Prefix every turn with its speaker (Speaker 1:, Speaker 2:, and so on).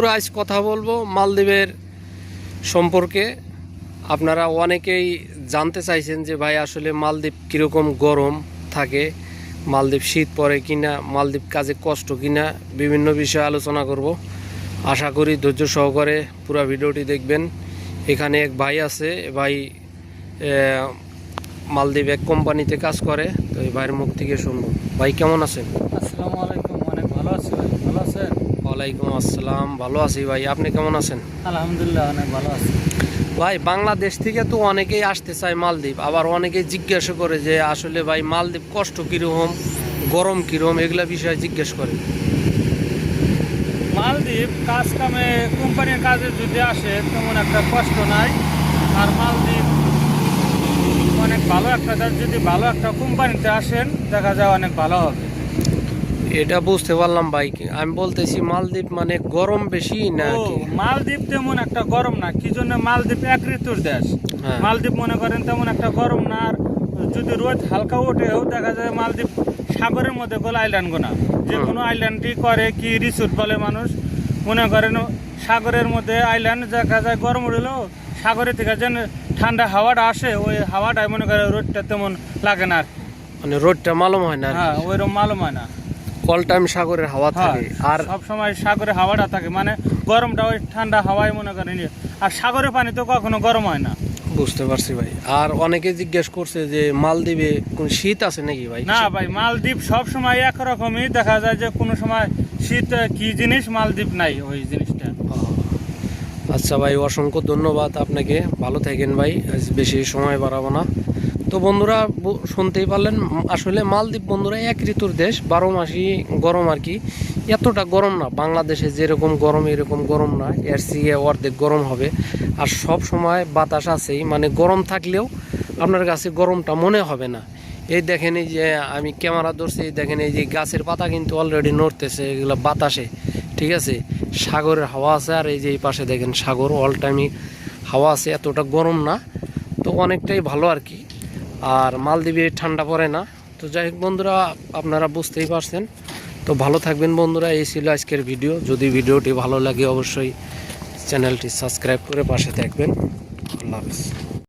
Speaker 1: পুরো আজ কথা বলব মালদ্বীপের সম্পর্কে। আপনারা অনেকেই জানতে চাইছেন যে ভাই আসলে মালদ্বীপ কীরকম গরম থাকে, মালদ্বীপ শীত পড়ে কিনা, মালদ্বীপ কাজে কষ্ট কিনা, বিভিন্ন বিষয়ে আলোচনা করব। আশা করি ধৈর্য সহকারে পুরো ভিডিওটি দেখবেন। এখানে এক ভাই আছে ভাই মালদ্বীপ এক কোম্পানিতে কাজ করে, তো এই ভাইয়ের মুখ থেকে শুনব। ভাই, কেমন আছেন?
Speaker 2: আসসালামু আলাইকুম, অনেক ভালো আছি।
Speaker 1: ওয়ালাইকুম আসসালাম। ভালো আছি ভাই আপনি কেমন আছেন?
Speaker 2: আলহামদুলিল্লাহ অনেক ভালো আছি।
Speaker 1: ভাই বাংলাদেশ থেকে তো অনেকেই আসতে চায় মালদ্বীপ আবার অনেকেই জিজ্ঞাসা করে যে আসলে ভাই মালদ্বীপ কষ্ট কীরকম গরম কীরকম এগুলা বিষয়ে জিজ্ঞেস করে।
Speaker 2: মালদ্বীপ কাজ কামে কোম্পানির কাজে যদি আসে তেমন একটা কষ্ট নাই। আর মালদ্বীপ অনেক ভালো একটা যদি ভালো একটা কোম্পানিতে আসেন দেখা যায় অনেক ভালো হবে।
Speaker 1: এটা বুঝতে পারলাম ভাই আমি বলতেছি মালদ্বীপ মানে গরম বেশি না
Speaker 2: মালদ্বীপ তেমন একটা গরম না কি জন্য মালদ্বীপ এক ঋতুর দেশ?
Speaker 1: হ্যাঁ।
Speaker 2: মালদ্বীপ মনে করেন তেমন একটা গরম না আর যদি রোদ হালকা ওঠেও দেখা যায় মালদ্বীপ সাগরের মধ্যে কোনো আইল্যান্ড গোনা যে কোনো আইল্যান্ডই করে কি রিসোর্ট বলে মানুষ মনে করেন সাগরের মধ্যে আইল্যান্ড দেখা যায় গরম উঠলেও সাগরের থেকে যেন ঠান্ডা হাওয়াটা আসে ওই হাওয়াটাই মনে করে রোদটা তেমন লাগে না আর
Speaker 1: মানে রোদটা মালুম হয় না
Speaker 2: হ্যাঁ ওইরকম মালুম হয় না।
Speaker 1: কল টাইম সাগরের হাওয়া
Speaker 2: হ্যাঁ,
Speaker 1: থাকে আর
Speaker 2: সব সময় সাগরে হাওয়াটা থাকে। মানে গরমটা ওই ঠান্ডা হাওয়ায় মনে করেন ইয়ে। আর সাগরের পানি তো কখনো গরম হয় না।
Speaker 1: বুঝতে পারছি ভাই। আর অনেকে জিজ্ঞেস করছে যে মালদ্বীপে কোন শীত আছে নাকি ভাই?
Speaker 2: না ভাই মালদ্বীপ সব সময় একরকমই। দেখা যায় যে কোনো সময় শীত কি জিনিস? মালদ্বীপ নাই ওই জিনিসটা।
Speaker 1: আচ্ছা ভাই অসংখ্য ধন্যবাদ আপনাকে। ভালো থাকেন ভাই। আজ বেশি সময় বাড়াবো না। তো বন্ধুরা শুনতেই পারলেন আসলে মালদ্বীপ বন্ধুরা এক ঋতুর দেশ, বারো মাসই গরম আর কি। এতটা গরম না, বাংলাদেশে যেরকম গরম, এরকম গরম না, এর চেয়ে অর্ধেক গরম হবে। আর সব সময় বাতাস আছেই মানে গরম থাকলেও আপনার কাছে গরমটা মনে হবে না। এই দেখেন এই যে, আমি ক্যামেরা ধরছি, এই দেখেন এই যে গাছের পাতা কিন্তু অলরেডি নড়তেছে, এগুলো বাতাসে, ঠিক আছে? সাগরের হাওয়া আছে, আর এই যে এই পাশে দেখেন সাগর অল টাইমই হাওয়া আছে, এতটা গরম না। তো অনেকটাই ভালো আর কি। আর মালদ্বীপে ঠান্ডা পড়ে না। তো যাই হোক বন্ধুরা, আপনারা বুঝতেই পারছেন। তো ভালো থাকবেন বন্ধুরা, এই ছিল আজকের ভিডিও। যদি ভিডিওটি ভালো লাগে, অবশ্যই চ্যানেলটি সাবস্ক্রাইব করে পাশে থাকবেন। আল্লাহ হাফেজ।